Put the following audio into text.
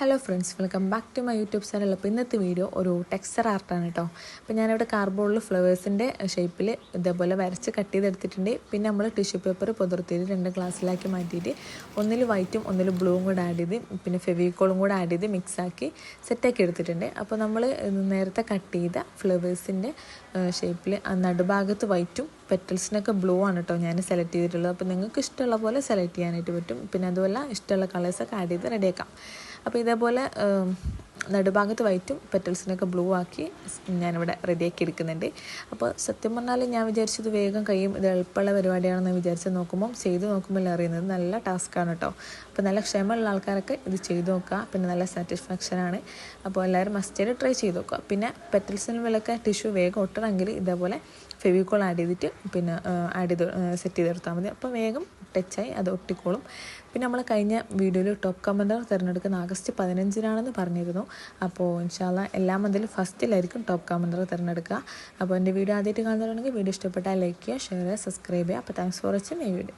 Hello friends welcome back to my YouTube channel അപ്പോൾ ഇന്നത്തെ video ഒരു ടെക്സ്ചർ ആർട്ടാണ് കേട്ടോ അപ്പോൾ ഞാനിവിടെ കാർബോർഡിൽ ഫ്ലവേഴ്സിന്റെ ഷേപ്പിൽ ഇതേപോലെ വരച്ച് കട്ട് ചെയ്തെടുത്തിട്ടുണ്ട്. പിന്നെ നമ്മൾ ടിഷ്യൂ പേപ്പർ പുതിർത്തിയിട്ട് രണ്ട് ഗ്ലാസ്സിലാക്കി മാറ്റിയിട്ട് ഒന്നിൽ വൈറ്റും ഒന്നിൽ ബ്ലൂവും കൂടെ ആഡ് ചെയ്ത് പിന്നെ ഫെവിക്കോളും കൂടെ ആഡ് ചെയ്ത് മിക്സാക്കി സെറ്റാക്കി എടുത്തിട്ടുണ്ട്. അപ്പോൾ നമ്മൾ നേരത്തെ കട്ട് ചെയ്ത ഫ്ലവേഴ്സിന്റെ ഷേപ്പിൽ നടുഭാഗത്ത് വൈറ്റും പെറ്റൽസിനൊക്കെ ബ്ലൂ ആണ് കേട്ടോ ഞാൻ സെലക്ട് ചെയ്തിട്ടുള്ളത്. അപ്പോൾ നിങ്ങൾക്ക് ഇഷ്ടമുള്ള പോലെ സെലക്ട് ചെയ്യാനായിട്ട് പറ്റും. പിന്നെ അതുപോലെ ഇഷ്ടമുള്ള കളേഴ്സൊക്കെ ആഡ് ചെയ്ത് റെഡിയാക്കാം അപ്പോൾ ഇതേപോലെ നടുഭാഗത്ത് വൈറ്റും പെറ്റൽസിനൊക്കെ ബ്ലൂ ആക്കി ഞാനിവിടെ റെഡിയാക്കി എടുക്കുന്നുണ്ട്. അപ്പോൾ സത്യം പറഞ്ഞാൽ ഞാൻ വിചാരിച്ചത് വേഗം കഴിയും ഇത് എളുപ്പമുള്ള പരിപാടിയാണെന്ന് വിചാരിച്ച് നോക്കുമ്പോൾ ചെയ്ത് നോക്കുമ്പോൾ അറിയുന്നത് നല്ല ടാസ്ക്കാണ് കേട്ടോ അപ്പോൾ നല്ല ക്ഷമയുള്ള ആൾക്കാരൊക്കെ ഇത് ചെയ്ത് നോക്കുക പിന്നെ നല്ല സാറ്റിസ്ഫാക്ഷനാണ് അപ്പോൾ എല്ലാവരും മസ്റ്റായിട്ട് ട്രൈ ചെയ്ത് നോക്കുക. പിന്നെ പെറ്റൽസിന് വിലൊക്കെ ടിഷ്യൂ വേഗം ഒട്ടണമെങ്കിൽ ഇതേപോലെ ഫെവിക്കോൾ ആഡ് ചെയ്തിട്ട് പിന്നെ ആഡ് ചെയ്ത് സെറ്റ് ചെയ്ത് ചെയ്തെടുത്താൽ മതി. അപ്പോൾ വേഗം ടച്ചായി അത് ഒട്ടിക്കോളും. പിന്നെ നമ്മൾ കഴിഞ്ഞ വീഡിയോയിൽ ടോപ്പ് കമന്റർ തിരഞ്ഞെടുക്കുന്ന ആഗസ്റ്റ് പതിനഞ്ചിനാണെന്ന് പറഞ്ഞിരുന്നു. അപ്പോൾ ഇൻഷാല്ല എല്ലാ മന്തിലും ഫസ്റ്റിലായിരിക്കും ടോപ്പ് കമന്റർ തിരഞ്ഞെടുക്കുക. അപ്പോൾ എന്റെ വീഡിയോ ആദ്യമായിട്ട് കാണുന്നവരുണ്ടെങ്കിൽ വീഡിയോ ഇഷ്ടപ്പെട്ടാൽ ലൈക്ക് ചെയ്യുക ഷെയർ ചെയ്യുക സബ്സ്ക്രൈബ് ചെയ്യുക. അപ്പോൾ താങ്ക്സ് ഫോർ വാച്ചിങ് ഈ വീഡിയോ